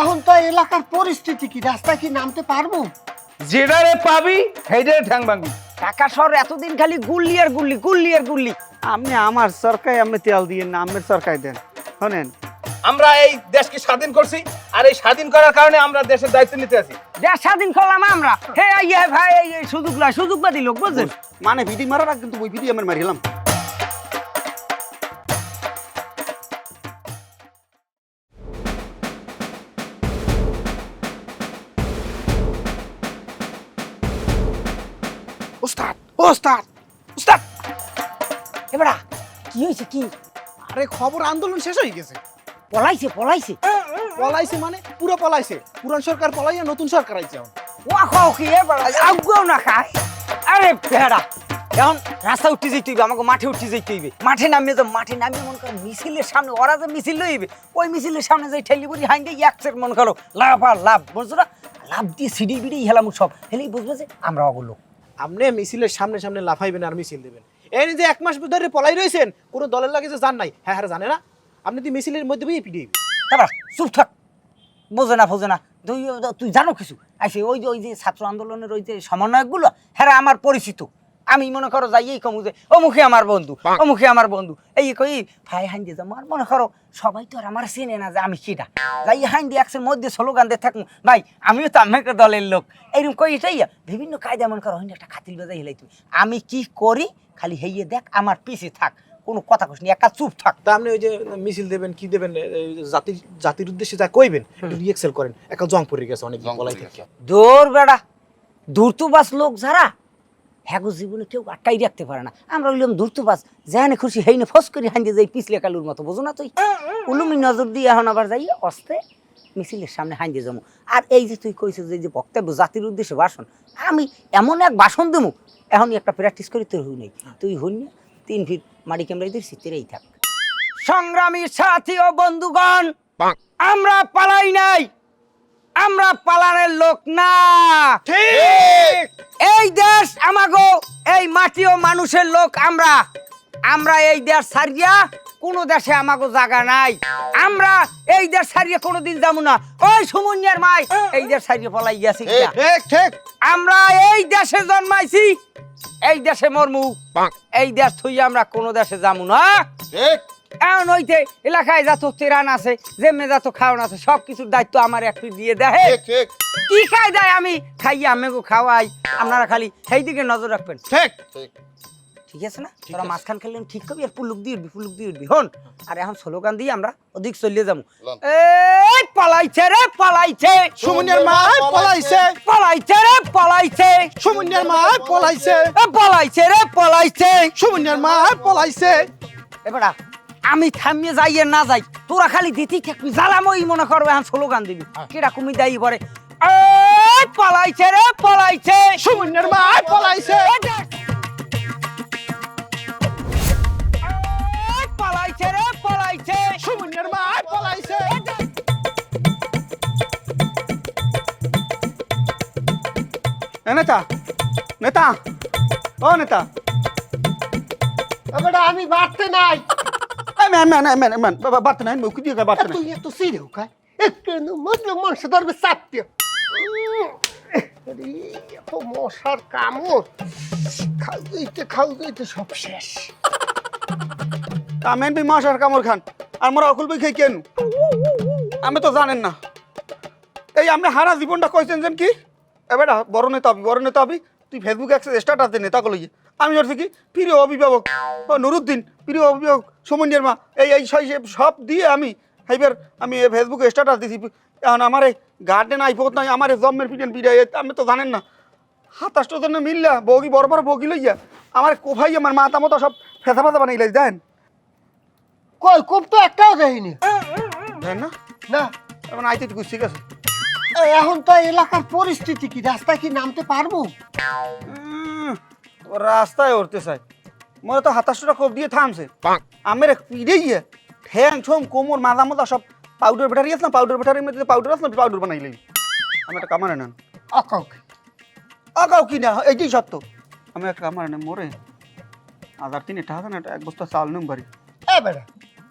এখন তো এলাকার পরিস্থিতি কি? রাস্তায় কি নামতে পারব? যেটারে পাবি সেইটারে ঠ্যাং ভাঙবি। ঢাকা শহর এতদিন খালি গুল্লি আর গুল্লি গুল্লি আর গুল্লি। আপনি আমার সরকার আপনি তেল দিয়ে না আমের সরকার দেন। শোনেন। আমরা এই দেশকে স্বাধীন করছি আর এই স্বাধীন করার কারণে আমরা দেশের দায়িত্ব নিতে আছি। দেশ স্বাধীন করলাম আমরা। হে ভাই এই সুযোগ লাই সুযোগ বাদি লোক বুঝছেন? মানে ভিডি মারার কিন্তু ওই ভিডি আমার মারিলাম। উস্তাদ উস্তাদ এবারা কি হয়েছে কি? আরে খবর আন্দোলন শেষ হয়ে গেছে। পলাইছে পলাইছে। পলাইছে মানে? পুরো পলাইছে। পুরান সরকার পলাইয়া নতুন সরকার আইছে এখন। ওয়া খাও কি এবারা আগুয়াও না খায়। আরে বেড়া এখন রাস্তা উঠতে যেতে হইবে আমাকে মাঠে উঠতে যেতে হইবে। মাঠে নামিয়ে তো মাঠে নামিয়ে মনে করো মিছিলের সামনে ওরা যে মিছিল লইবে ওই মিছিলের সামনে যাই ঠেলি বুড়ি হাইন দিয়ে একসের মনে করো লাভ আর লাভ বুঝছ না? লাভ দিয়ে সিঁড়ি বিড়ি হেলাম সব। হেলেই বুঝবে যে আমরা অগুলো আপনি মিছিলের সামনে সামনে লাফাইবেন আর মিছিল দেবেন। এই যে এক মাস ধরে পলাই রয়েছেন, কোনো দলের লাগে যে জান নাই। হ্যাঁ হ্যাঁ জানে না। আপনি তুই মিছিলের মধ্যে বই পিটিয়ে তারপর চুপ থাক। বোঝে না বোঝে না। তুই তুই জানো কিছু? আসে ওই যে ওই যে ছাত্র আন্দোলনের ওই যে সমন্বয়কগুলো হ্যাঁ আমার পরিচিত। আমি মনে করো যাই এই কমু যে অমুখে আমার বন্ধু অমুখে আমার বন্ধু। এই কই ভাই হাইন দিয়ে যাব আর মনে করো সবাই তো আর আমার চেনে না যে আমি সেটা যাই হাইন দিয়ে একসের মধ্যে স্লোগান দিয়ে থাকুন ভাই আমিও তো আমেরিকার দলের লোক। এইরকম কই এটাই বিভিন্ন কায়দা মনে করো হইন একটা খাতিল বাজাই হেলাই তুমি আমি কি করি? খালি হেইয়ে দেখ আমার পিছে থাক কোনো কথা কইনি একা চুপ থাক। তা আপনি ওই যে মিছিল দেবেন কি দেবেন জাতির জাতির উদ্দেশ্যে যা কইবেন একটু রিএক্সেল করেন। একটা জং পড়ে গেছে অনেক পলাই থেকে। দৌড় বেড়া দূর তো বাস লোক যারা হ্যাগো জীবনে কেউ আটকাই রাখতে পারে না। আমরা হইলাম ধূর্তবাস যেখানে খুশি হেইনে ফস করে হাঁদিয়ে যাই পিছলে কালুর মতো বোঝো না তুই? উলুমি নজর দিয়ে এখন আবার যাই অস্তে মিছিলের সামনে হাঁদিয়ে যাব। আর এই যে তুই কইছিস যে বক্তব্য জাতির উদ্দেশ্যে ভাষণ আমি এমন এক ভাষণ দেবো এখনই একটা প্র্যাকটিস করি তোর হই নাই। তুই হুন না তিন ফিট মাটি ক্যামেরাই দিচ্ছি তেরেই থাক। সংগ্রামী সাথী ও বন্ধুগণ আমরা পালাই নাই। আমরা পালানের লোক না। এই দেশ আমাগো এই মাটি ও মানুষের লোক আমরা। আমরা এই দেশ ছাড়িয়া কোনো দেশে আমাগো জায়গা নাই। আমরা এই দেশ ছাড়িয়ে কোনোদিন যাব না। ওই সুমনিয়ার মাই এই দেশ ছাড়িয়ে পলাই গেছি? ঠিক ঠিক আমরা এই দেশে জন্মাইছি এই দেশে মরমু। এই দেশ থই আমরা কোন দেশে যাব না। এখন হইতে এলাকায় যত তেরান আছে যেমনে যত খাওয়ান আছে সব কিছুর দায়িত্ব আমার একটু দিয়ে দেয়। কি খাই দেয় আমি? খাইয়ে আমেগো খাওয়াই। আপনারা খালি সেই দিকে নজর রাখবেন। ঠিক। ঠিক। আছে না? তোরা মাঝখান খেললে ঠিক কবি আর পুলুক দিয়ে উঠবি পুলুক দিয়ে উঠবি। হন আর এখন স্লোগান দিয়ে আমরা অধিক চলিয়ে যাব। এই পালাইছে রে পালাইছে। সুমনিয়ার মা পলাইছে। পালাইছে। রে পালাইছে। সুমনিয়ার মা পলাইছে। এ পলাইছে রে পলাইছে। সুমনিয়ার মা পলাইছে। এবারা আমি থামিয়ে যাই আর না যাই তোরা খালি দিতেই থাকবি জ্বালামই মনে করবে এখন স্লোগান দিবি। কেডা কুমি দায়ী পরে পলাইছে রে পলাইছে। সুমনিয়ার মা পলাইছে। পলাইছে রে পলাইছে। সুমনিয়ার মা পলাইছে। নেতা নেতা ও নেতা। আমি বাড়তে নাই। ধরবে চাপতে এত মশার কামড় সব শেষ আমেন বি কামর খান আর মোরা অকুল বই খাই কেন আমি তো জানেন না এই আপনি হারা জীবনটা কইছেন যেন কি এবার বড় নেতা হবি বড় নেতা হবি তুই ফেসবুকে একটা স্টার্টাস দে নেতা কলই আমি ধরছি কি? প্রিয় অভিভাবক। ও নুরুদ্দিন প্রিয় অভিভাবক সমন্ডিয়ার মা। এই এই সব সব দিয়ে আমি এইবার আমি ফেসবুকে স্ট্যাটাস দিছি। এখন আমার এই গার্ডেন আইফোন নাই আমার এই জম্মের পিটেন পিঠে আপনি তো জানেন না। সাতাশটা জন্য মিললা বগি বড় বড় বগি লইয়া। আমার কোফাই আমার মাথা মতো সব ফেসা ফেসা বানাই লাই দেন কই খুব তো একটাও দেয়নি দেন না? না। এখন আইতে তো ঠিক আছে এখন তো এলাকার পরিস্থিতি কি? রাস্তায় কি নামতে পারব? রাস্তায় উঠতে চাই মনে তো হাতাশটা কোপ দিয়ে থামছে। আমের পিড়ে গিয়ে ঠ্যাং ঠোম কোমর মাথা মাথা সব পাউডার ব্যাটারি আছে না? পাউডার ব্যাটারির মধ্যে পাউডার আছে না? পাউডার বানাই লই। আমি একটা কামারে নেন অকাউক আগাও কি না? এইটাই সত্য। আমি একটা কামারে নেন মোরে। হাজার তিনে টাকা না? এক বস্তা চাল নেম বাড়ি। এ বেড়া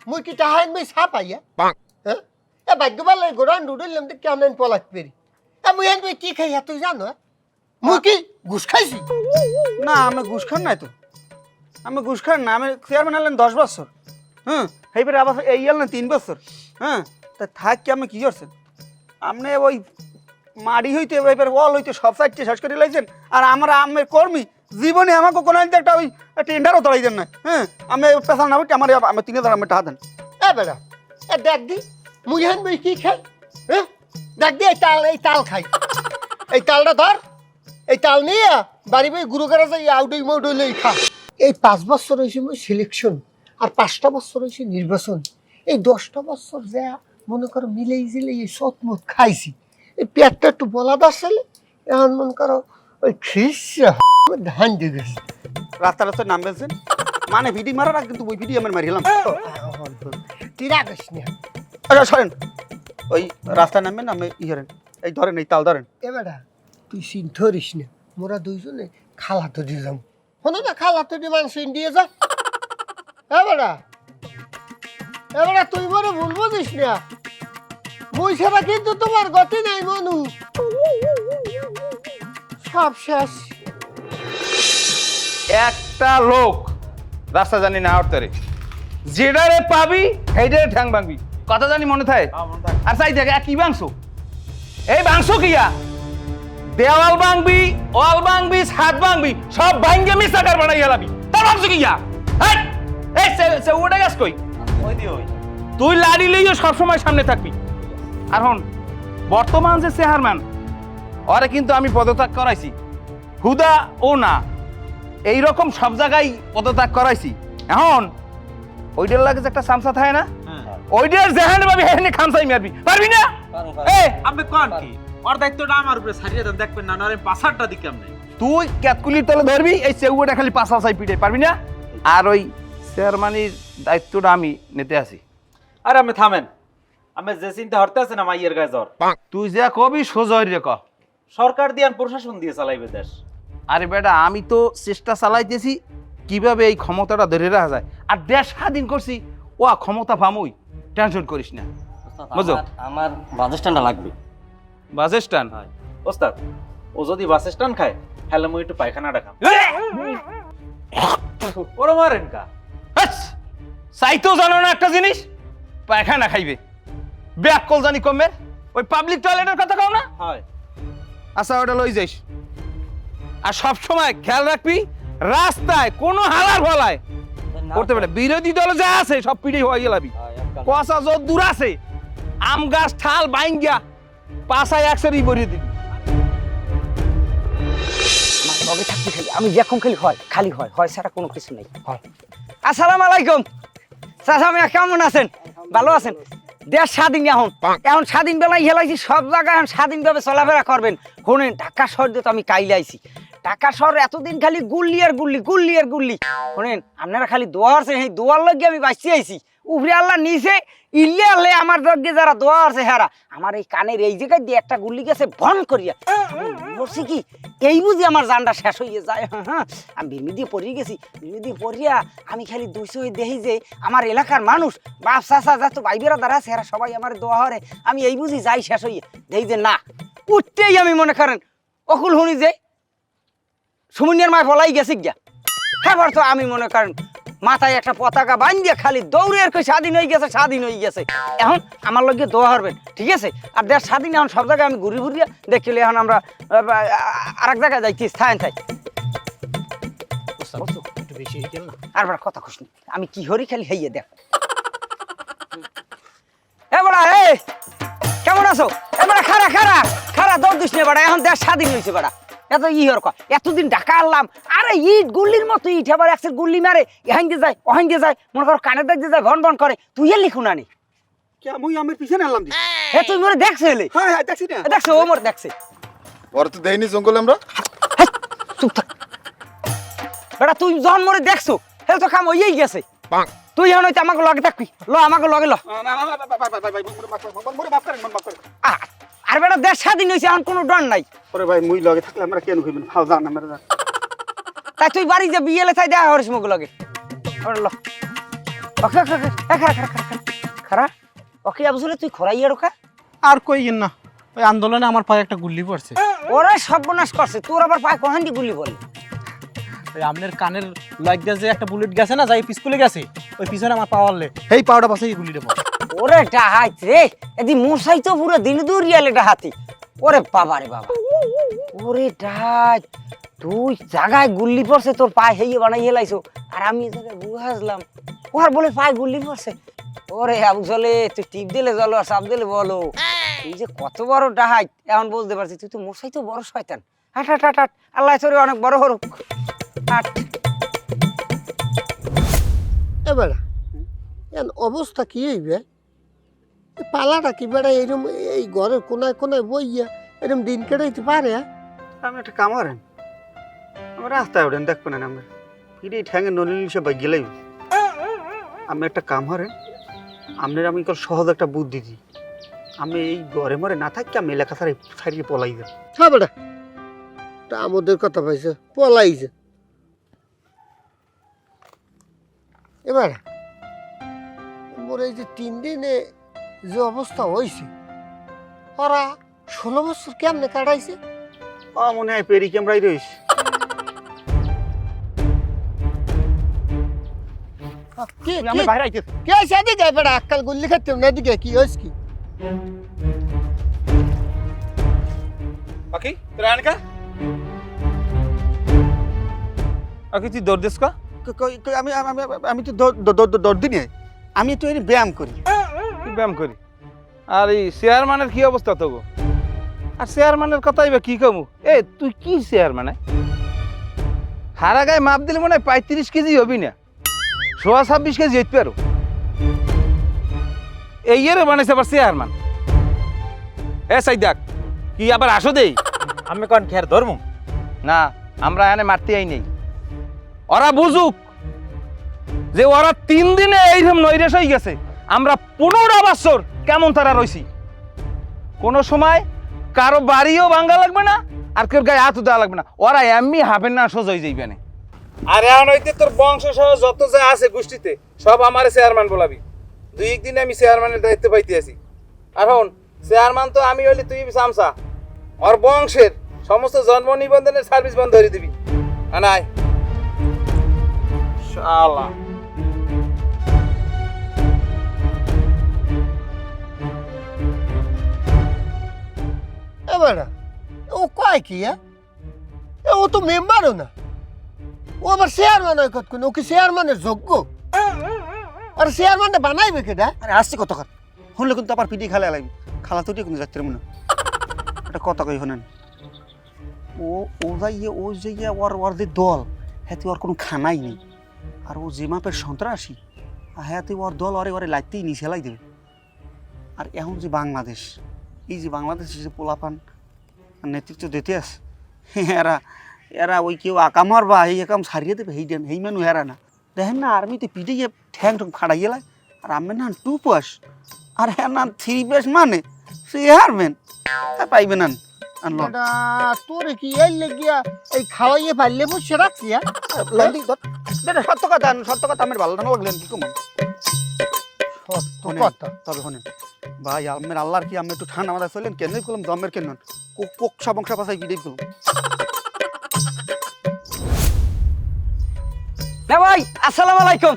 মুই কি টাহাইন মই সাপ আইয়া হ্যাঁ এ? ভাগ্য ভালো গোড়ান ডুডলাম তো কেমন পলাত পেরি? এ মুই কি খাই তুই জানো হ্যাঁ? মুই কি ঘুষ খাইছি? না আমি ঘুষ খান নাই তো। আমি ঘুষ খান না আমি চেয়ারম্যান হলেন দশ বছর। হ্যাঁ এইবারে আবার এই এলেন তিন বছর। হ্যাঁ তা থাক কি আপনি কি করছেন আপনি ওই মাড়ি হইতে এবার ওয়াল হইতে সব সাইডটি শেষ করে লাইছেন আর আমরা আমের কর্মী জীবনে আমাকে কোনো একটা ওই টেন্ডারও দেন না হ্যাঁ আমি পেশাল না হইতে আমার আমি তিন হাজার আমি টাকা দেন। এ বেড়া এ দেখ দি মুই হেন কি খাই? হ্যাঁ দেখ দি এই তাল এই তাল খাই। এই তালটা ধর। এই তাল নিয়ে বাড়ি বাড়ি গুরু করে যাই আউডই লই খা। এই পাঁচ বছর হয়েছে মুই সিলেকশন আর পাঁচটা বছর হয়েছে নির্বাচন। এই দশটা বছর যা মনে করো মিলেই জিলে এই সতমত খাইছি। এই পেটটা একটু বলা দাসলে এখন মনে করো ওই খ্রিস ধান দিয়ে গেছে। রাস্তা রাস্তায় নাম বেলছেন? মানে ভিডি মারার আগে কিন্তু ওই ভিডি আমার মারিলাম তুই রাখিস না আচ্ছা সরেন। ওই রাস্তায় নামবেন আমি ই করেন এই ধরেন এই তাল ধরেন। এবারা তুই চিন্তিস না। মোরা দুইজনে খালা তো দিয়ে যাম। শোনো না খালা তো দিয়ে মানুষ দিয়ে যা। এবারা এবারা তুই মনে ভুল বুঝিস না। মুই ছাড়া কিন্তু তোমার গতি নাই মনু। সব শেষ। একটা লোক রাস্তা জানি না আউটতারে যেটারে পাবি সেইটারে ঠ্যাং ভাঙবি। কথা জানি মনে থাকে আর চাই দেখে কি বাংশ এই বাংশ কিয়া? দেওয়াল ভাঙবি ওয়াল ভাঙবি ছাদ ভাঙবি সব ভাঙ্গে মিসাকার বানাই গেলাবি তার বাংশ কিয়া হেই! এই সে সে উড়ে গেছ কই? তুই লাড়ি লইও সবসময় সামনে থাকবি। আর হন বর্তমান যে চেয়ারম্যান ওরে কিন্তু আমি পদত্যাগ করাইছি। হুদা ও না এই রকম সব জায়গায় পদত্যাগ করাইছি। এখন ওইটার লাগে যে একটা সামসা থাকে না ওইটার যেখানে পাবি সেখানে খামসাই মারবি। পারবি না? এ আপনি কোন কি? ওর দায়িত্বটা আমার উপরে ছাড়িয়ে দেন দেখবেন না নরে পাসারটা দিকে আপনি তুই ক্যাতকুলির তলে ধরবি এই চেউটা খালি পাশা চাই পিটে পারবি না? আর ওই চেয়ারম্যানির দায়িত্বটা আমি নিতে আসি। আরে আপনি থামেন। আমি যে চিন্তা হরতে আছেন আমার ইয়ের গায়ে জ্বর। তুই যা কবি সোজয় রে ক। সরকার দিয়ে আর প্রশাসন দিয়ে চালাইবে দেশ। আরে বেটা আমি তো চেষ্টা চালাইতেছি কীভাবে এই ক্ষমতাটা ধরে রাখা যায়। আর দেশ স্বাধীন করছি ও ক্ষমতা পামুই টেনশন করিস না। বুঝো আমার স্ট্যান্ডটা লাগবে। Bus stand? ওস্তাদ ও যদি বাস স্ট্যান্ড খায় তাহলে মুই একটু পায়খানা রাখাম ওরা মারেন কা। হাস! জানো না একটা জিনিস? পায়খানা খাইবে। ব্যাক কল জানি কমবে। ওই পাবলিক টয়লেটের কথা কও না? হয়। আচ্ছা ওটা লই যাইস। আর সব সময় খেয়াল রাখবি রাস্তায় কোনো হালার ফলায়। করতে পারে। বিরোধী দল যা আছে সব পিড়ি হয়ে গেলাবি। কষা যত দূর আছে। আম গাছ ঠাল বাইঙ্গা পাশায় একসারি ভরিয়ে দিবি। লগে থাকতে খালি। আমি যখন খালি হয় খালি হয় হয় ছাড়া কোনো কিছু নেই। হয়। আসসালামু আলাইকুম। চাচা কেমন আছেন? ভালো আছেন? দেশ স্বাধীন এখন। এখন স্বাধীন বেলায় হেলাইছি সব জায়গায় এখন স্বাধীনভাবে চলাফেরা করবেন। শোনেন ঢাকা শহর দিয়ে তো আমি কাইলে আইছি। ঢাকা শহর এতদিন খালি গুল্লি আর গুল্লি গুল্লি আর গুল্লি। শোনেন, আপনারা খালি দোয়া আছে সেই দোয়ার লগে আমি বাঁচতে আইছি। উপরে আল্লাহ নিচে ইল্লে আল্লে আমার লগে যারা দোয়া আছে হেরা। আমার এই কানের এই জায়গায় দিয়ে একটা গুল্লি গেছে, ভন করিয়া। বলছি কি? এই বুঝি আমার জানটা শেষ হয়ে যায়। হ্যাঁ হ্যাঁ আমি বিমি দিয়ে পড়িয়ে গেছি। বিমি দিয়ে পড়িয়া আমি খালি দুইশো দেখি যে আমার এলাকার মানুষ, বাপ চাষা যা তো বাইবেরা দ্বারা আছে সবাই আমার দোয়া হরে আমি এই বুঝি যাই শেষ হইয়ে। দেখি যে না, উঠতেই আমি মনে করেন, অকুল শুনি যে সুমনিয়ার মায় বলাই গেছে গিয়া। হ্যাঁ তো আমি মনে করেন মাথায় একটা পতাকা বান্ধিয়ে খালি দৌড়ে আর স্বাধীন হয়ে গেছে স্বাধীন হয়ে গেছে। এখন আমার লগে দোয়া হরবেন ঠিক আছে? আর দেশ স্বাধীন এখন সব জায়গায় আমি ঘুরি ঘুরিয়া দেখিলে এখন আমরা আর এক জায়গায় যাইছি স্থান থাই। হয়ে আর কথা খুশ আমি কি হরি খালি হইয়ে দেখ। এ বড়া হে কেমন আছো? এ খারা খারা খারা দৌড় দিস নে বড়া এখন দেশ স্বাধীন হয়েছে বড়া। এত ই হর এতদিন ঢাকা আনলাম আরে ইট গুল্লির মতো ইট আবার একসের গুল্লি মারে এহান দিয়ে যায় ওহান দিয়ে যায় মনে করো কানে দেখ দিয়ে যায় ভন ভন করে তুই এর লিখুন আনি আমার পিছনে আনলাম দি হে তুই মরে দেখছ এলে হ্যাঁ হ্যাঁ দেখছি না এ দেখছ ও মরে দেখছে ওরা তো দেয়নি জঙ্গলে আমরা চুপ থাক বেটা তুই যখন মরে দেখছ হে তো কাম হইয়াই গেছে তুই এখন হইতে আমাকে লগে থাকবি ল আমাকে লগে ল আর বেটা দেশ স্বাধীন হয়েছে এখন কোনো ডর নাই। ওরে ভাই মুই লগে থাকলে আমরা কেন হইবেন? ফাও জান আমরা তাই তুই বাড়ি যে বিয়েলে তাই দেখা করিস মুখ লগে। ওরে ল। ওকে, ওকে, ওকে। খারা খারা খারা খারা খারা ওকে আবজলে তুই খরাইয়া রোকা আর কইয়েন না। ওই আন্দোলনে আমার পায়ে একটা গুল্লি পড়ছে। ওরা সর্বনাশ করছে তোর আবার পায়ে কহান্ডি গুলি বলে ওই আপনার কানের লাগা যে একটা বুলেট গেছে না যাই পিছকুলে গেছে ওই পিছনে আমার পাওয়ারলে এই পাওয়াটা এই গুলিটা পড়ে। ওরে ডাহাত রে, এদি মশাই তো পুরো দিন দৌড়িয়ালে ডাহাতি। ওরে বাবা রে বাবা। ওরে ডাহাত, তুই জায়গায় গুল্লি পড়ছে, তোর পায়ে হেয়ে বানাই হেলাইছো আর আমি এই জায়গায় বুঝাসলাম ওর বলে পায়ে গুল্লি পড়ছে। ওরে আবু চলে তুই টিপ দিলে জল আর সাপ দিলে বলো। তুই যে কত বড় ডাহাত, এখন বুঝতে পারছি, তুই তো মশাই তো বড় শয়তান। হাট হাট হাট হাট। আল্লাহ তোরে অনেক বড় হরুক হাট। এবার অবস্থা কি হইবে? পালাটা কি বেড়া? এরম এই ঘরের কোনায় কোনায় বইয়া এরম দিন কেটাইতে পারে হ্যাঁ? আপনি একটা কাম করেন। আমার রাস্তায় ওঠেন দেখবেন না আমরা। ইডি ঠ্যাঙে নলিল সে বাই গেলেই আমি একটা কাম করেন আপনার আমি কল সহজ একটা বুদ্ধি দিই। আমি এই ঘরে মরে না থাকি আমি এলাকা সারি ছাড়িয়ে পলাই যাই। হ্যাঁ বেটা তা আমাদের কথা পাইছে পলাইছে এবার মোর এই যে তিন দিনে যে অবস্থা হয়েছে ওরা ষোলো বছর কেমনে কাটাইছে? ও মনে হয় পেরি ক্যামেরাই রইস কে আমি বাইরে আইতে কে গুল্লি খাচ্ছে না এদিকে কি হয়েছে কি? তুই দৌড় দিস কা। আমি আমি- আমি- আমি তো দর্দি নিয়ে আমি তো এর ব্যায়াম করি। ব্যায়াম করি? আর এই চেয়ারম্যানের কি অবস্থা তো গো আর চেয়ারম্যানের কথাই বা কি কমু? এ তুই কি চেয়ারম্যান হারা গায়ে মাপ দিলে মনে হয় পঁয়ত্রিশ কেজি হবি না। সোয়া ছাব্বিশ কেজি হইতে পারো। এই ইয়েরে বানাইছে আবার চেয়ারম্যান এ সাইদাক কি আবার আসো দেই? আমি কোন খের ধর্ম? না আমরা এখানে মারতে আই নেই। ওরা বুঝুক যে ওরা তিন দিনে এইরকম নৈরেশ হয়ে গেছে। আমরা পনেরো বছর কেমন তারা রইছি? কোনো সময় কারও বাড়িও ভাঙ্গা লাগবে না আর কেউ গায়ে হাতও দেওয়া লাগবে না। ওরা এমনি হাবেন না সোজ হয়ে যাইবে না আর এখন হইতে তোর বংশ সহ যত যা আছে গোষ্ঠীতে সব আমার চেয়ারম্যান বলাবি। দুই একদিন আমি চেয়ারম্যানের দায়িত্ব পাইতে আছি। এখন চেয়ারম্যান তো আমি হইলে তুই সামসা। ওর বংশের সমস্ত জন্ম নিবন্ধনের সার্ভিস বন্ধ করে দিবি। আনাই। শালা। এবার, ও কয় কি হ্যাঁ? ও তো মেম্বারও না। ও আবার চেয়ারম্যান হয় কতক্ষণ? ও কি চেয়ারম্যানের যোগ্য? আর চেয়ারম্যানটা বানাইবে কেটা আরে, আসছে কত কথা শুনলে কিন্তু আবার পিটি খালে লাগবে। খালা তুটি কিন্তু যাচ্ছে মনে একটা কথা কই শোনেন। ও ও যাইয়ে ও যাইয়ে ওর ওর যে দল হ্যাঁ ওর কোনো খানাই নেই। আর ও যে মাপের সন্ত্রাসী হ্যাঁ ওর দল ওরে ওরে লাইতেই নিচে হেলাই দেবে। আর এখন যে বাংলাদেশ এই যে বাংলাদেশে যে পোলাপান নেতৃত্ব দিতে আছে এরা এরা ওই কেউ আকাম বা এই একাম সারিয়ে দেবে হেই দেন হেই মানু হেরা না। দেখেন না আর্মিতে পিটিয়ে ঠ্যাং ঠ্যাং ফাড়াইয়ে লাই আর আমি না টু পাস আর হ্যাঁ না থ্রি পাস মানে সে হারবেন তা পাইবেন না। তোরে কি এই লেগিয়া এই খাওয়াইয়ে পারলে রাখছি হ্যাঁ? লন্ডি সত্য কথা সত্য কথা আমার ভালো না লাগলেন কি কম সত্য কথা। তবে শোনেন। ভাই আমের আল্লাহর কি আমি একটু ঠান্ডা মাথায় ফেললেন কেন? করলাম দমের কেন? কোকসা বংশা পাশায় গিয়ে করলাম ভাই আসসালামু আলাইকুম।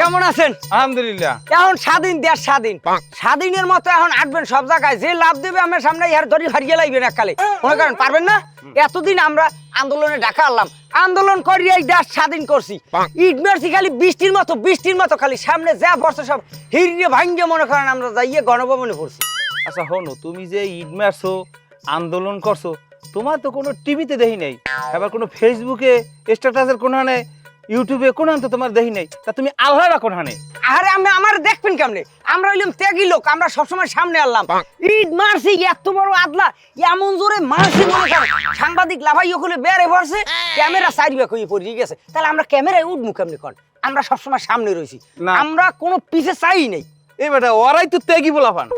কেমন আছেন? আলহামদুলিল্লাহ। এখন স্বাধীন দেশ স্বাধীন। স্বাধীনের মতো এখন আটবেন সব জায়গায়। যে লাভ দেবে আমার সামনে ইয়ার ধরি হারিয়ে লাইবেন এককালে। মনে করেন পারবেন না? এতদিন আমরা আন্দোলনে ডাকা আনলাম। আন্দোলন করিয়ে এই দেশ স্বাধীন করছি। ইট মেরছি খালি বৃষ্টির মতো বৃষ্টির মতো খালি। সামনে যা পড়ছে সব হিরিয়ে ভাঙ্গে মনে করেন আমরা যাইয়ে গণভবনে পড়ছি। আচ্ছা হনো তুমি যে ঈদ মারছো আন্দোলন করছ তোমার তো কোনো টিভিতে দেখি নাই। আবার কোনো ফেসবুকে স্ট্যাটাসের কোনো হানে ইউটিউবে কোনো হানে তো তোমার দেখি নাই। তা তুমি আল্লাহরা কোন হানে আরে আমি আমার দেখবেন কেমনে? আমরা হইলাম ত্যাগী লোক আমরা সবসময় সামনে আনলাম। ঈদ মারছি এত বড় আদলা এমন জোরে মারছি মনে করেন সাংবাদিক লাভাই ওখানে বেড়ে পড়ছে ক্যামেরা সাইড ব্যাক হয়ে পড়ে গেছে। তাহলে আমরা ক্যামেরায় উঠবো কেমনে কর আমরা সবসময় সামনে রয়েছি। আমরা কোনো পিছে চাই নেই। এই বেটা ওরাই তো ত্যাগী বলা পান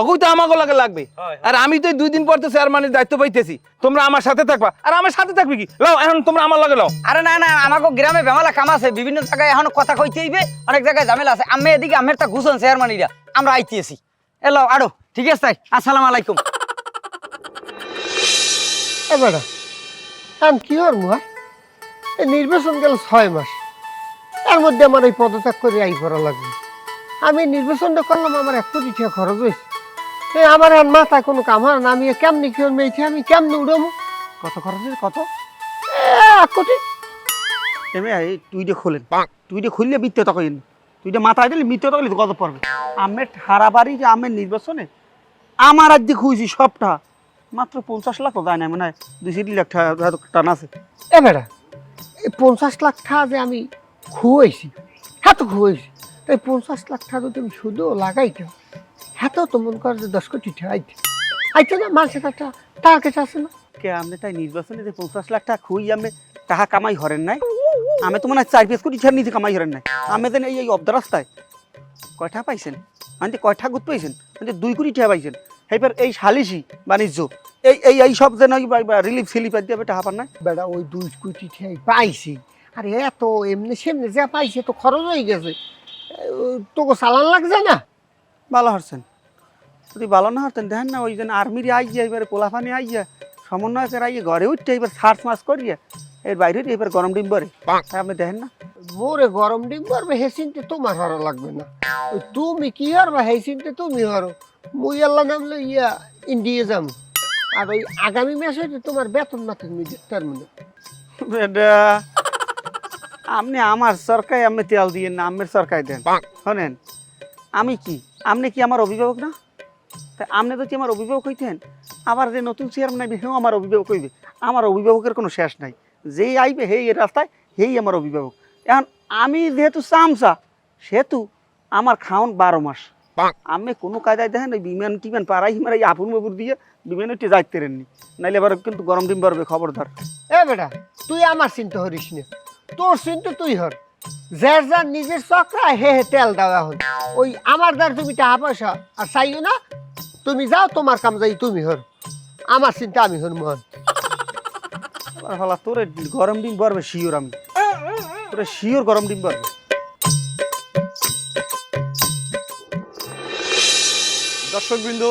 অগুই তো আমাকে লাগে লাগবে। আর আমি তো দুই দিন পর তো চেয়ারম্যানের দায়িত্ব পাইতেছি। তোমরা আমার সাথে থাকবা। আর আমার সাথে থাকবে কি? লাও এখন তোমরা আমার লাগে লাও। আরে না না আমাকে গ্রামে বেমালা কাম আছে। বিভিন্ন জায়গায় এখন কথা কইতে হইবে। অনেক জায়গায় ঝামেলা আছে। আমি এদিকে আমের তা ঘুষন চেয়ারম্যানিরা। আমরা আইতেছি। এলো আরও। ঠিক আছে তাই? আসসালামু আলাইকুম। এ এবার আমি কি হর মুহা এই নির্বাচন গেল ছয় মাস। এর মধ্যে আমার এই পদত্যাগ করে আই করা লাগবে। আমি নির্বাচনটা করলাম আমার এক কোটি টাকা খরচ হয়েছে। এই আমার আর মাথায় কোনো কাম হয় না আমি এ কেমনি কি মেয়েছি আমি কেমনি উড়াবো? কত খরচ হয়েছে কত? এ, এক কোটি। এমনি এই তুইটা খোলেন। তুইটা খুললে মিথ্যে তখন তুইটা মাথায় দিলে মিথ্যে তখন কত পড়বে। আমের হারা বাড়ি যে আমের নির্বাচনে আমার আর দিকে খুঁজছি সবটা মাত্র পঞ্চাশ লাখ যায় না মনে হয় দুই তিন লাখ টাকা টান আছে। এবারে এই পঞ্চাশ লাখ টাকা যে আমি খুয়াইছি হ্যাঁ তো এই পঞ্চাশ লাখ টাকা যদি আমি শুধু লাগাইতে হ্যাঁ তো মনে কর যে দশ কোটি টাকা আইতে। আইতে না মানুষের একটা টাকা কাছে আছে না। কে আপনি তাই নির্বাচনে যে পঞ্চাশ লাখ টাকা খুই আমি টাকা কামাই হরেন নাই? আমি তো মনে হয় চার পাঁচ কোটি টাকা নিচে কামাই হরেন নাই। আমি যেন এই এই অব্দ রাস্তায় কয়টা পাইছেন? মানে কয়টা গুত পাইছেন? মানে দুই কোটি টাকা পাইছেন। এইবার এই সালিসি বাণিজ্য এই এই এই সব যেন রিলিফ সিলিপ দিয়ে টাকা পান নাই? বেড়া ওই দুই কোটি টাকা পাইছি। আর এত এমনি সেমনি যা পাইছে তো খরচ হয়ে গেছে। তোকে চালান লাগছে না? ভালো হারছেন যদি ভালো না হারতেন দেখেন না ওই জন্য আর্মির আইয়া এবারে পোলাফানি আইয়া সমন্বয়কের আইয়া ঘরে উঠতে এবার সার্চ মাস করিয়া এর বাইরে এবার গরম ডিম বরে আপনি দেখেন না? মোরে গরম ডিম করবে হে চিনতে তোমার হরো লাগবে না। তুমি কি হরবা হে চিনতে তুমি হরো। মুই আল্লাহ নামলে ইয়া ইন্ডিয়া যাম। আর ওই আগামী মাসে তোমার বেতন মাতেন মিডিয়ার টার্মিনে বেটা আপনি আমার সরকার আপনি তেল দিয়ে না আমের সরকার দেন। শোনেন আমি কি? আপনি কি আমার অভিভাবক না? তা আপনি কি আমার অভিভাবক হইতেন আবার যে নতুন চেয়ারম্যান আইবে সেও আমার অভিভাবক হইবে। আমার অভিভাবকের কোনো শেষ নাই। যেই আইবে সেই এই রাস্তায় সেই আমার অভিভাবক। এখন আমি যেহেতু চামচা সেহেতু আমার খাওন বারো মাস। আমি কোনো কায়দায় দেখেন ওই বিমান টিমান পাড়াই হিমারাই আপুর মাপুর দিয়ে বিমান উঠে যাইতে রেননি নাইলে এবার কিন্তু গরম ডিম পারবে খবরদার। এ বেটা তুই আমার চিন্তা হরিস না। তোর চিন্তা তুই হর। যার যার নিজের চক্রা হে হে তেল দেওয়া এখন ওই আমার দ্বার তুমি টাকা পয়সা আর চাইও না তুমি যাও তোমার কাম যাই তুমি হর। আমার চিন্তা আমি হর মোহন। আর তোরে গরম ডিম পারবে শিওর আমি। তোরে শিওর গরম ডিম পারবে দর্শকবৃন্দ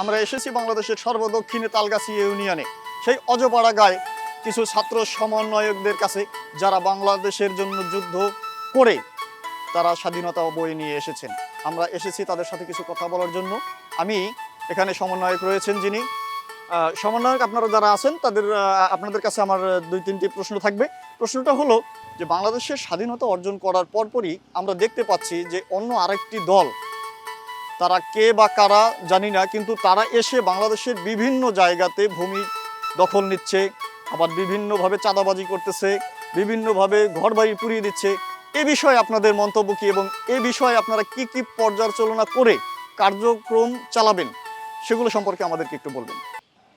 আমরা এসেছি বাংলাদেশের সর্বদক্ষিণে তালগাছি ইউনিয়নে। সেই অজপাড়া গায়ে কিছু ছাত্র সমন্বয়কদের কাছে যারা বাংলাদেশের জন্য যুদ্ধ করে তারা স্বাধীনতা বয়ে নিয়ে এসেছেন। আমরা এসেছি তাদের সাথে কিছু কথা বলার জন্য। আমি এখানে সমন্বয়ক রয়েছেন যিনি। সমন্বয়ক আপনারা যারা আছেন, তাদের আপনাদের কাছে আমার দুই তিনটি প্রশ্ন থাকবে। প্রশ্নটা হলো যে বাংলাদেশের স্বাধীনতা অর্জন করার পরপরই আমরা দেখতে পাচ্ছি যে অন্য আরেকটি দল, তারা কে বা কারা জানি না, কিন্তু তারা এসে বাংলাদেশের বিভিন্ন জায়গাতে ভূমি দখল নিচ্ছে আবার বিভিন্নভাবে চাঁদাবাজি করতেছে, বিভিন্নভাবে ঘরবাড়ি পুড়িয়ে দিচ্ছে। এ বিষয়ে আপনাদের মন্তব্য কি এবং এ বিষয়ে আপনারা কি কি পর্যালোচনা করে কার্যক্রম চালাবেন, সেগুলো সম্পর্কে আমাদেরকে একটু বলবেন।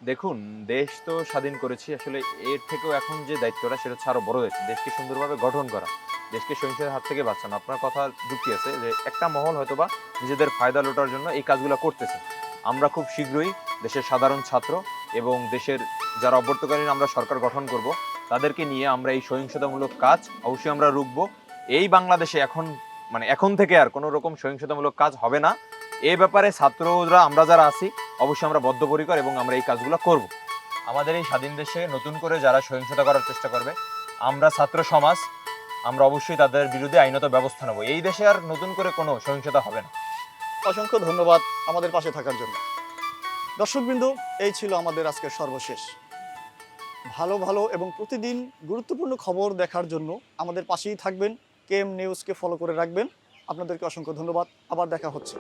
দেখুন, দেশ তো স্বাধীন করেছি, আসলে এর থেকেও এখন যে দায়িত্বটা সেটা হচ্ছে আরও বড় দায়িত্ব। দেশকে সুন্দরভাবে গঠন করা, দেশকে সহিংসতার হাত থেকে বাঁচানো। আপনার কথা যুক্তি আছে যে একটা মহল হয়তো বা নিজেদের ফায়দা লোটার জন্য এই কাজগুলো করতেছে। আমরা খুব শীঘ্রই দেশের সাধারণ ছাত্র এবং দেশের যারা অভ্যর্তকালীন আমরা সরকার গঠন করব। তাদেরকে নিয়ে আমরা এই সহিংসতামূলক কাজ অবশ্যই আমরা রুখব। এই বাংলাদেশে এখন মানে এখন থেকে আর কোনো রকম সহিংসতামূলক কাজ হবে না। এ ব্যাপারে ছাত্ররা, আমরা যারা আছি, অবশ্যই আমরা বদ্ধপরিকর এবং আমরা এই কাজগুলো করব। আমাদের এই স্বাধীন দেশে নতুন করে যারা সহিংসতা করার চেষ্টা করবে, আমরা ছাত্র সমাজ, আমরা অবশ্যই তাদের বিরুদ্ধে আইনত ব্যবস্থা নেব। এই দেশে আর নতুন করে কোনো সহিংসতা হবে না। অসংখ্য ধন্যবাদ আমাদের পাশে থাকার জন্য। দর্শকবৃন্দ এই ছিল আমাদের আজকের সর্বশেষ। ভালো ভালো এবং প্রতিদিন গুরুত্বপূর্ণ খবর দেখার জন্য আমাদের পাশেই থাকবেন কেএম নিউজকে ফলো করে রাখবেন। আপনাদেরকে অসংখ্য ধন্যবাদ আবার দেখা হচ্ছে।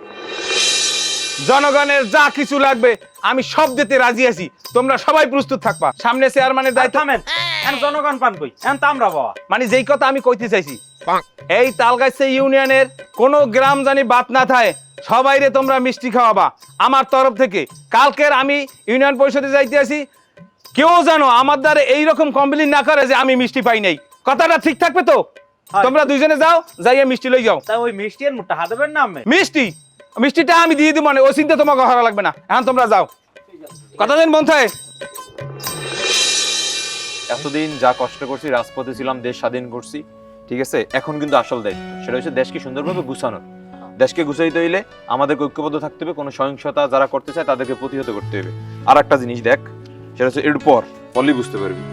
জনগণের যা কিছু লাগবে আমি সব দিতে রাজি আছি। তোমরা সবাই প্রস্তুত থাকবা। সামনে চেয়ারম্যানের দায়িত্ব থামেন। এখন জনগণ পান কই? এখন তো আমরা বাবা। মানে যেই কথা আমি কইতে চাইছি এই তালগাছে ইউনিয়নের কোনো গ্রাম জানি বাদ না থাকে সবাইরে তোমরা মিষ্টি খাওয়াবা। আমার তরফ থেকে। কালকের আমি ইউনিয়ন পরিষদে যাইতে আছি কেউ জানো আমার দ্বারা এইরকম কমপ্লেন না করে যে আমি মিষ্টি পাই নাই। কথাটা ঠিক থাকবে তো? তোমরা দুইজনে যাও যাইয়া মিষ্টি লই যাও। তা ওই মিষ্টি এর মুঠটা হাতে না আমি? মিষ্টি। মিষ্টিটা আমি দিয়ে দিব মানে ওই চিন্তা তোমাকে হারা লাগবে না। এখন তোমরা যাও। কথা দিন বন্ধ। থাকে এতদিন যা কষ্ট করছি রাজপথে ছিলাম দেশ স্বাধীন করছি। ঠিক আছে? এখন কিন্তু আসল দায়িত্ব। সেটা হচ্ছে দেশকে সুন্দরভাবে গুছানোর। দেশকে গুছাইতে হইলে আমাদের ঐক্যবদ্ধ থাকতে হবে কোনো সহিংসতা যারা করতে চায় তাদেরকে প্রতিহত করতে হবে। আর একটা জিনিস দেখ সেটা হচ্ছে এরপর পর বুঝতে পারবি।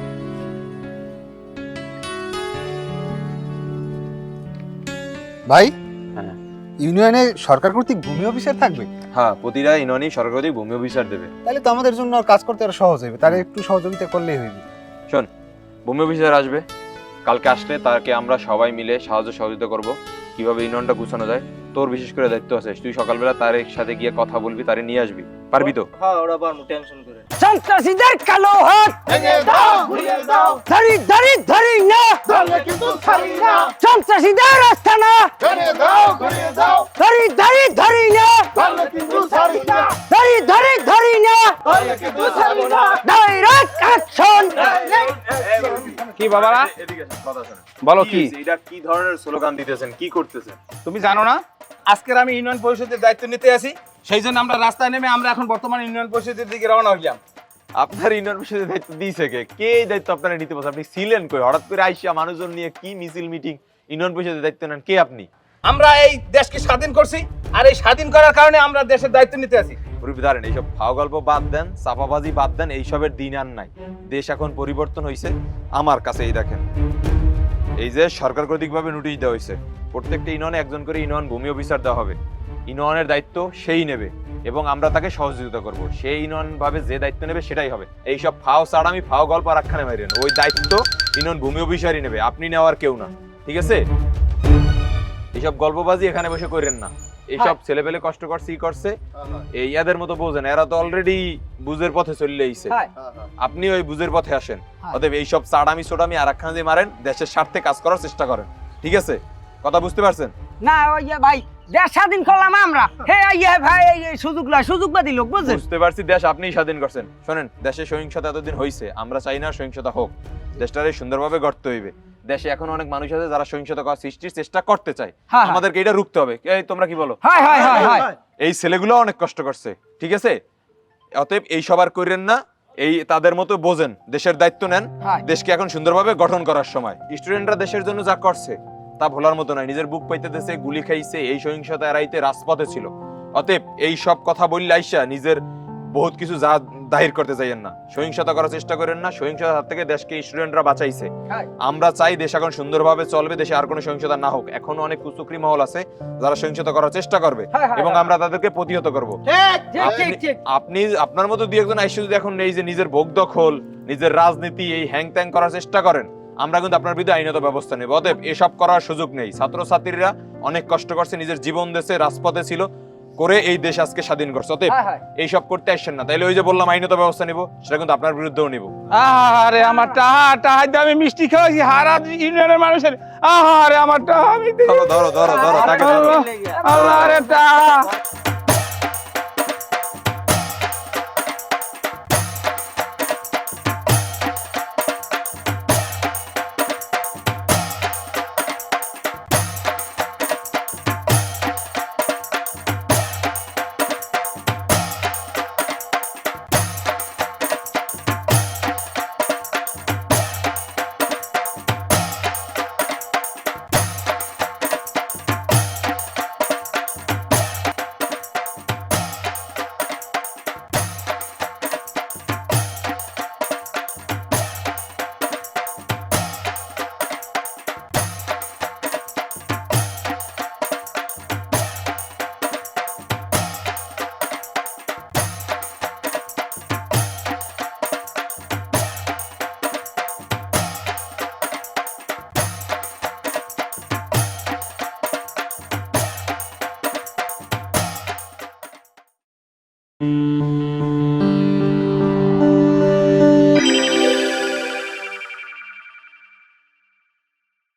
ভাই হ্যাঁ। ইউনিয়নে সরকার কর্তৃক ভূমি অফিসার থাকবে? হ্যাঁ প্রতিটা ইউনিয়নে সরকার সরকারি ভূমি অফিসার দেবে। তাহলে তো আমাদের জন্য আর কাজ করতে আরও সহজ হবে তার একটু সহযোগিতা করলেই হইবে। শোন ভূমি অফিসার আসবে কালকে আসলে তাকে আমরা সবাই মিলে সাহায্য সহযোগিতা করব কীভাবে ইউনিয়নটা গুছানো যায়। তোর বিশেষ করে দায়িত্ব আছে। তুই সকালবেলা তার সাথে গিয়ে কথা বলবি তারে নিয়ে আসবি। পারবি তো? হ্যাঁ ওরা পারমু টেনশন করে। সন্ত্রাসীদের কালো হাত! ভেঙে দাও ঘুরিয়ে দাও। ধরি ধরি ধরি না! সন্ত্রাসীদের আস্তানা ধরি ধরি ধরি না! ধরি ধরি ধরি না! ডাইরেক্ট অ্যাকশন কি বাবারা? বলো কি? এটা কি ধরনের স্লোগান দিতেছেন? কি করতেছেন? তুমি জানো না? আজকের আমি ইউনিয়ন পরিষদের দায়িত্ব নিতে আসি সেই জন্য আমরা রাস্তায় নেমে আমরা এখন বর্তমান ইউনিয়ন পরিষদের দিকে রওনা হইলাম। আপনার ইউনিয়ন পরিষদের দায়িত্ব দিয়েছে কে? কে এই দায়িত্ব আপনারা নিতে পারছেন? আপনি ছিলেন কই? হঠাৎ করে আইসা মানুষজন নিয়ে কি মিছিল মিটিং? ইউনিয়ন পরিষদের দায়িত্ব নেন কে আপনি? আমরা এই দেশকে স্বাধীন করছি আর এই স্বাধীন করার কারণে আমরা দেশের দায়িত্ব নিতে আসি দাঁড়েন এইসব ফাও গল্প বাদ দেন চাপাবাজি বাদ দেন এইসবের দিন আর নাই। দেশ এখন পরিবর্তন হয়েছে আমার কাছে এই দেখেন। এই যে সরকার কর্তৃকভাবে নোটিশ দেওয়া হয়েছে, প্রত্যেকটা ইউনিয়নে একজন করে ইউনিয়ন ভূমি অফিসার দেওয়া হবে। ইউনিয়নের দায়িত্ব সেই নেবে এবং আমরা তাকে সহযোগিতা করব। সেই ইউনিয়ন ভাবে যে দায়িত্ব নেবে সেটাই হবে। এইসব ফাও ছাড়া আমি ফাও গল্প আর আখ্যানে মারি না। ওই দায়িত্ব ইউনিয়ন ভূমি অফিসারই নেবে, আপনি নেওয়ার কেউ না। ঠিক আছে? এইসব গল্পবাজি এখানে বসে করেন না। এইসব ছেলেপেলে কষ্ট করছে করছে। এই ইয়াদের মতো বোঝেন এরা তো অলরেডি বুঝের পথে চলে আইছে। আপনি ওই বুঝের পথে আসেন। অতএব এইসব চাড়ামি সোটামি আর একখানে দিয়ে মারেন দেশের স্বার্থে কাজ করার চেষ্টা করেন। ঠিক আছে? কথা বুঝতে পারছেন? না ওই ভাই দেশ স্বাধীন করলাম আমরা। হে ইয়ে ভাই এই সুযোগ লয় সুযোগ বাদি লোক বুঝছেন? বুঝতে পারছি দেশ আপনিই স্বাধীন করছেন। শোনেন দেশে সহিংসতা এতদিন হইছে আমরা চাই না সহিংসতা হোক। দেশটারে সুন্দরভাবে গড়তে হইবে। দেশে এখন অনেক মানুষ আছে যারা সহিংসতা করার সৃষ্টির চেষ্টা করতে চায়। হ্যাঁ, হ্যাঁ। আমাদেরকে এটা রুখতে হবে। এই তোমরা কি বলো? হয় এই ছেলেগুলো অনেক কষ্ট করছে ঠিক আছে? অতএব এই সবার করেন না এই তাদের মতো বোঝেন দেশের দায়িত্ব নেন। দেশকে এখন সুন্দরভাবে গঠন করার সময়। স্টুডেন্টরা দেশের জন্য যা করছে তা ভোলার মতো নয়। নিজের বুক পাইতে দেশে গুলি খাইছে এই সহিংসতা এড়াইতে রাজপথে ছিল। অতএব এই সব কথা বললে আইসা নিজের বহুত কিছু যা দাহির করতে চাইয়েন না। সহিংসতা করার চেষ্টা করেন না সহিংসতার হাত থেকে দেশকে স্টুডেন্টরা বাঁচাইছে। হ্যাঁ। আমরা চাই দেশ এখন সুন্দরভাবে চলবে দেশে আর কোনো সহিংসতা না হোক। এখনও অনেক কুচুকরি মহল আছে যারা সহিংসতা করার চেষ্টা করবে হ্যাঁ, হ্যাঁ, এবং। আমরা তাদেরকে প্রতিহত করব। ঠিক ঠিক আপনি ঠিক আপনি আপনার মতো দুই একজন আইসু যদি এখন নেই যে নিজের ভোগ দখল নিজের রাজনীতি এই হ্যাং ত্যাং করার চেষ্টা করেন আমরা কিন্তু আপনার বিরুদ্ধে আইনত ব্যবস্থা নেব। অতএব এসব করার সুযোগ নেই। ছাত্রছাত্রীরা অনেক কষ্ট করছে নিজের জীবন দেশে রাজপথে ছিল। করে এই দেশ আজকে স্বাধীন করছে। অতএব এই সব এইসব করতে আসছেন না। তাইলে ওই যে বললাম আইনত ব্যবস্থা নিব সেটা কিন্তু আপনার বিরুদ্ধেও নিব। আরে আমার টাহা টাহা দিয়ে আমি মিষ্টি খাওয়াছি হারা ইউনিয়নের মানুষের। আরে আমার টাহা। ধরো ধরো ধরো ধরো তাকে ধরো। আরে টাহা।